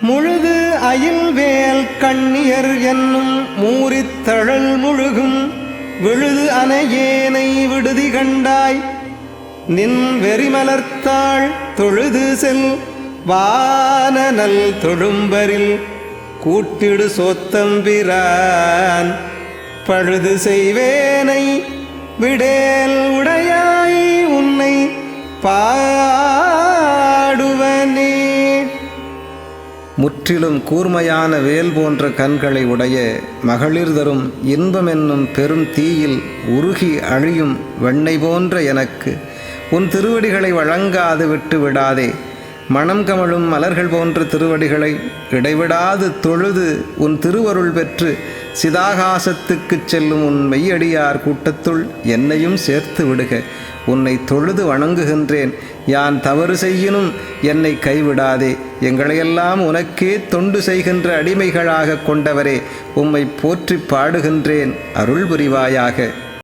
முழுது அயில்வேல் கண்ணியர் என்னும் மூரித்தழல் முழுகும் விழுது அணையேனை விடுதி கண்டாய். நின் வெறிமலர்த்தாள் தொழுது செல் வானநல் தொழும்பரில் கூட்டிடு சோத்தம்பிரான் பழுது செய்வேனை விடேல் உடையாய் உன்னை பா முற்றிலும் கூர்மையான வேல் போன்ற கண்களை உடைய மகளிர் தரும் இன்பம் என்னும் பெரும் தீயில் உருகி அழியும் வெண்ணெய் போன்ற எனக்கு உன் திருவடிகளை வழங்காது விட்டு விடாதே. மணம் கமழும் மலர்கள் போன்ற திருவடிகளை இடைவிடாது தொழுது உன் திருவருள் பெற்று சிதாகாசத்துக்குச் செல்லும் உன் மெய்யடியார் கூட்டத்துள் என்னையும் சேர்த்து விடுக. உன்னை தொழுது வணங்குகின்றேன். யான் தவறு செய்யினும் என்னை கைவிடாதே. எங்களையெல்லாம் உனக்கே தொண்டு செய்கின்ற அடிமைகளாக கொண்டவரே உம்மை போற்றி பாடுகின்றேன். அருள் புரிவாயாக.